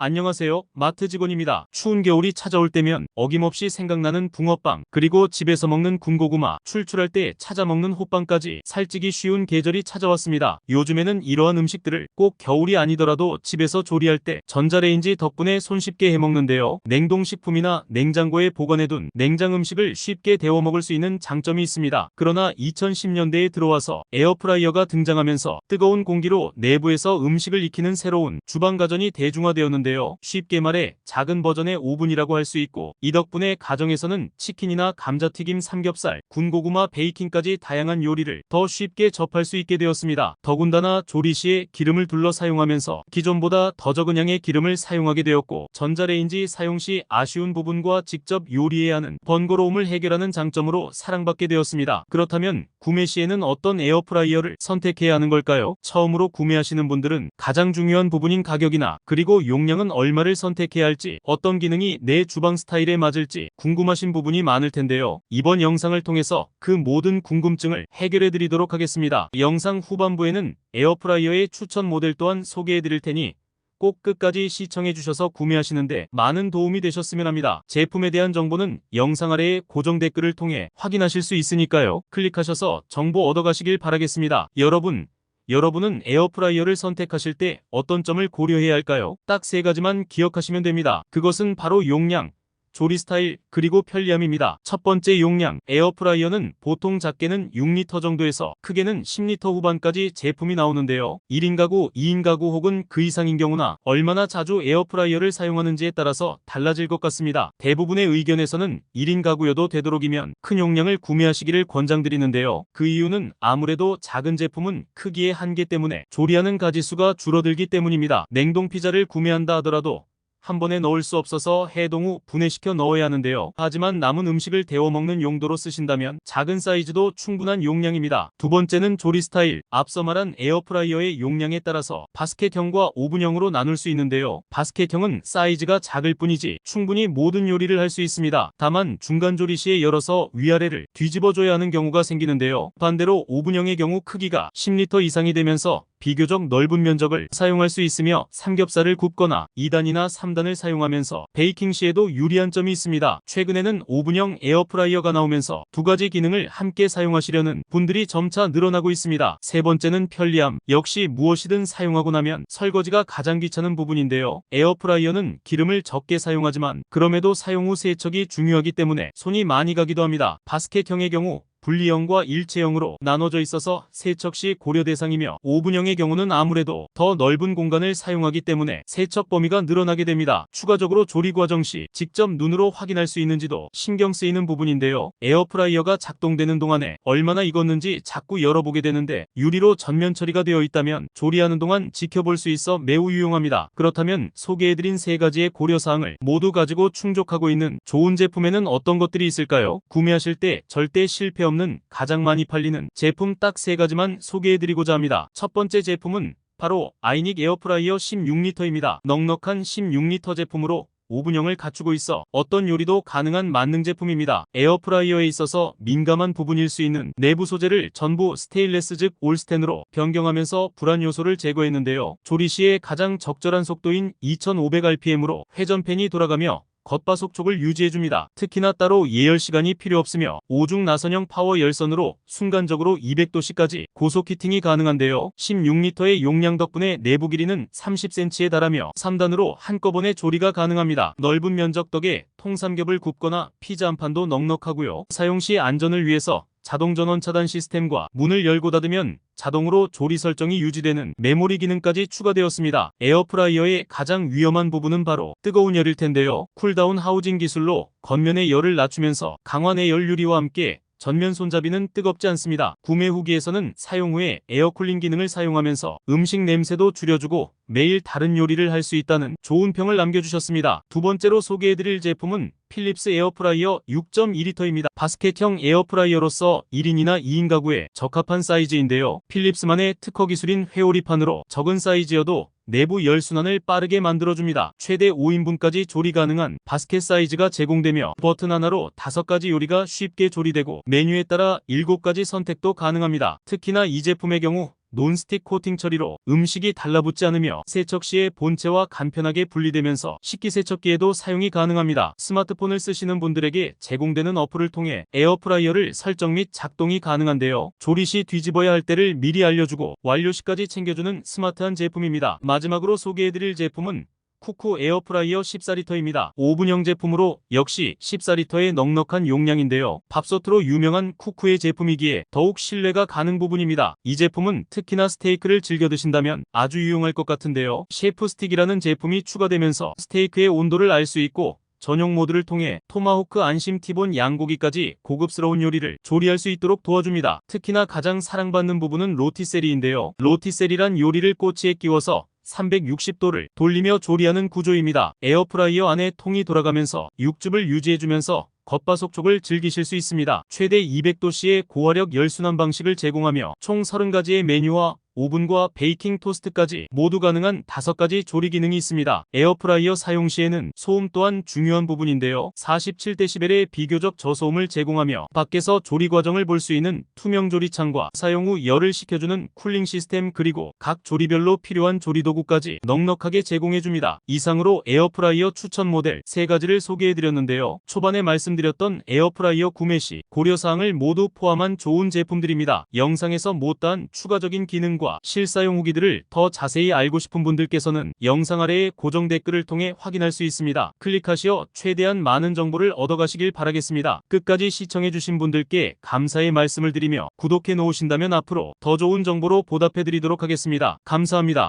안녕하세요. 마트 직원입니다. 추운 겨울이 찾아올 때면 어김없이 생각나는 붕어빵, 그리고 집에서 먹는 군고구마, 출출할 때 찾아 먹는 호빵까지 살찌기 쉬운 계절이 찾아왔습니다. 요즘에는 이러한 음식들을 꼭 겨울이 아니더라도 집에서 조리할 때 전자레인지 덕분에 손쉽게 해먹는데요. 냉동식품이나 냉장고에 보관해둔 냉장 음식을 쉽게 데워 먹을 수 있는 장점이 있습니다. 그러나 2010년대에 들어와서 에어프라이어가 등장하면서 뜨거운 공기로 내부에서 음식을 익히는 새로운 주방 가전이 대중화되었는데 요. 쉽게 말해 작은 버전의 오븐이라고 할 수 있고 이 덕분에 가정에서는 치킨이나 감자튀김, 삼겹살, 군고구마, 베이킹까지 다양한 요리를 더 쉽게 접할 수 있게 되었습니다. 더군다나 조리 시에 기름을 둘러 사용하면서 기존보다 더 적은 양의 기름을 사용하게 되었고 전자레인지 사용 시 아쉬운 부분과 직접 요리해야 하는 번거로움을 해결하는 장점으로 사랑받게 되었습니다. 그렇다면 구매 시에는 어떤 에어프라이어를 선택해야 하는 걸까요? 처음으로 구매하시는 분들은 가장 중요한 부분인 가격이나 그리고 용량 은 얼마를 선택해야 할지 어떤 기능이 내 주방 스타일에 맞을지 궁금하신 부분이 많을 텐데요. 이번 영상을 통해서 그 모든 궁금증을 해결해 드리도록 하겠습니다. 영상 후반부에는 에어프라이어의 추천 모델 또한 소개해 드릴 테니 꼭 끝까지 시청해 주셔서 구매하시는데 많은 도움이 되셨으면 합니다. 제품에 대한 정보는 영상 아래의 고정 댓글을 통해 확인하실 수 있으니까요. 클릭하셔서 정보 얻어가시길 바라겠습니다. 여러분, 여러분은 에어프라이어를 선택하실 때 어떤 점을 고려해야 할까요? 딱 세 가지만 기억하시면 됩니다. 그것은 바로 용량, 조리 스타일, 그리고 편리함입니다. 첫 번째 용량, 에어프라이어는 보통 작게는 6리터 정도에서 크게는 10리터 후반까지 제품이 나오는데요. 1인 가구, 2인 가구 혹은 그 이상인 경우나 얼마나 자주 에어프라이어를 사용하는지에 따라서 달라질 것 같습니다. 대부분의 의견에서는 1인 가구여도 되도록이면 큰 용량을 구매하시기를 권장드리는데요. 그 이유는 아무래도 작은 제품은 크기의 한계 때문에 조리하는 가지수가 줄어들기 때문입니다. 냉동 피자를 구매한다 하더라도 한 번에 넣을 수 없어서 해동 후 분해시켜 넣어야 하는데요. 하지만 남은 음식을 데워 먹는 용도로 쓰신다면 작은 사이즈도 충분한 용량입니다. 두 번째는 조리 스타일. 앞서 말한 에어프라이어의 용량에 따라서 바스켓형과 오븐형으로 나눌 수 있는데요. 바스켓형은 사이즈가 작을 뿐이지 충분히 모든 요리를 할 수 있습니다. 다만 중간 조리 시에 열어서 위아래를 뒤집어줘야 하는 경우가 생기는데요. 반대로 오븐형의 경우 크기가 10리터 이상이 되면서 비교적 넓은 면적을 사용할 수 있으며 삼겹살을 굽거나 2단이나 3단을 사용하면서 베이킹 시에도 유리한 점이 있습니다. 최근에는 오븐형 에어프라이어가 나오면서 두 가지 기능을 함께 사용하시려는 분들이 점차 늘어나고 있습니다. 세 번째는 편리함. 역시 무엇이든 사용하고 나면 설거지가 가장 귀찮은 부분인데요. 에어프라이어는 기름을 적게 사용하지만 그럼에도 사용 후 세척이 중요하기 때문에 손이 많이 가기도 합니다. 바스켓형의 경우 분리형과 일체형으로 나눠져 있어서 세척 시 고려 대상이며 오븐형의 경우는 아무래도 더 넓은 공간을 사용하기 때문에 세척 범위가 늘어나게 됩니다. 추가적으로 조리 과정 시 직접 눈으로 확인할 수 있는지도 신경 쓰이는 부분인데요. 에어프라이어가 작동되는 동안에 얼마나 익었는지 자꾸 열어보게 되는데 유리로 전면 처리가 되어 있다면 조리하는 동안 지켜볼 수 있어 매우 유용합니다. 그렇다면 소개해드린 세 가지의 고려사항을 모두 가지고 충족하고 있는 좋은 제품에는 어떤 것들이 있을까요? 구매하실 때 절대 실패 없는 가장 많이 팔리는 제품 딱 세 가지만 소개해드리고자 합니다. 첫 번째 제품은 바로 아이닉 에어프라이어 16리터입니다. 넉넉한 16리터 제품으로 오븐형을 갖추고 있어 어떤 요리도 가능한 만능 제품입니다. 에어프라이어에 있어서 민감한 부분일 수 있는 내부 소재를 전부 스테인레스 즉 올스텐으로 변경하면서 불안 요소를 제거했는데요. 조리 시에 가장 적절한 속도인 2500rpm으로 회전팬이 돌아가며 겉바속촉을 유지해줍니다. 특히나 따로 예열 시간이 필요 없으며 오중 나선형 파워 열선으로 순간적으로 200도씨까지 고속 히팅이 가능한데요. 16리터의 용량 덕분에 내부 길이는 30cm에 달하며 3단으로 한꺼번에 조리가 가능합니다. 넓은 면적 덕에 통삼겹을 굽거나 피자 한 판도 넉넉하고요. 사용 시 안전을 위해서 자동 전원 차단 시스템과 문을 열고 닫으면 자동으로 조리 설정이 유지되는 메모리 기능까지 추가되었습니다. 에어프라이어의 가장 위험한 부분은 바로 뜨거운 열일 텐데요. 쿨다운 하우징 기술로 겉면의 열을 낮추면서 강화 내 열 유리와 함께 전면 손잡이는 뜨겁지 않습니다. 구매 후기에서는 사용 후에 에어쿨링 기능을 사용하면서 음식 냄새도 줄여주고 매일 다른 요리를 할 수 있다는 좋은 평을 남겨주셨습니다. 두 번째로 소개해드릴 제품은 필립스 에어프라이어 6.2리터입니다. 바스켓형 에어프라이어로서 1인이나 2인 가구에 적합한 사이즈인데요. 필립스만의 특허 기술인 회오리판으로 적은 사이즈여도 내부 열순환을 빠르게 만들어줍니다. 최대 5인분까지 조리 가능한 바스켓 사이즈가 제공되며 버튼 하나로 5가지 요리가 쉽게 조리되고 메뉴에 따라 7가지 선택도 가능합니다. 특히나 이 제품의 경우 논스틱 코팅 처리로 음식이 달라붙지 않으며 세척 시에 본체와 간편하게 분리되면서 식기세척기에도 사용이 가능합니다. 스마트폰을 쓰시는 분들에게 제공되는 어플을 통해 에어프라이어를 설정 및 작동이 가능한데요. 조리 시 뒤집어야 할 때를 미리 알려주고 완료 시까지 챙겨주는 스마트한 제품입니다. 마지막으로 소개해드릴 제품은 쿠쿠 에어프라이어 14리터입니다. 오븐형 제품으로 역시 14리터의 넉넉한 용량인데요. 밥솥으로 유명한 쿠쿠의 제품이기에 더욱 신뢰가 가는 부분입니다. 이 제품은 특히나 스테이크를 즐겨 드신다면 아주 유용할 것 같은데요. 셰프 스틱이라는 제품이 추가되면서 스테이크의 온도를 알 수 있고 전용 모드를 통해 토마호크 안심 티본 양고기까지 고급스러운 요리를 조리할 수 있도록 도와줍니다. 특히나 가장 사랑받는 부분은 로티세리인데요. 로티세리란 요리를 꼬치에 끼워서 360도를 돌리며 조리하는 구조입니다. 에어프라이어 안에 통이 돌아가면서 육즙을 유지해주면서 겉바속촉을 즐기실 수 있습니다. 최대 200도씨의 고화력 열순환 방식을 제공하며 총 30가지의 메뉴와 오븐과 베이킹 토스트까지 모두 가능한 5가지 조리 기능이 있습니다. 에어프라이어 사용 시에는 소음 또한 중요한 부분인데요. 47dB의 비교적 저소음을 제공하며 밖에서 조리 과정을 볼 수 있는 투명 조리창과 사용 후 열을 식혀주는 쿨링 시스템 그리고 각 조리별로 필요한 조리 도구까지 넉넉하게 제공해줍니다. 이상으로 에어프라이어 추천 모델 3가지를 소개해드렸는데요. 초반에 말씀드렸던 에어프라이어 구매 시 고려사항을 모두 포함한 좋은 제품들입니다. 영상에서 못다한 추가적인 기능 과 실사용 후기들을 더 자세히 알고 싶은 분들께서는 영상 아래의 고정 댓글을 통해 확인할 수 있습니다. 클릭하시어 최대한 많은 정보를 얻어가시길 바라겠습니다. 끝까지 시청해주신 분들께 감사의 말씀을 드리며 구독해 놓으신다면 앞으로 더 좋은 정보로 보답해 드리도록 하겠습니다. 감사합니다.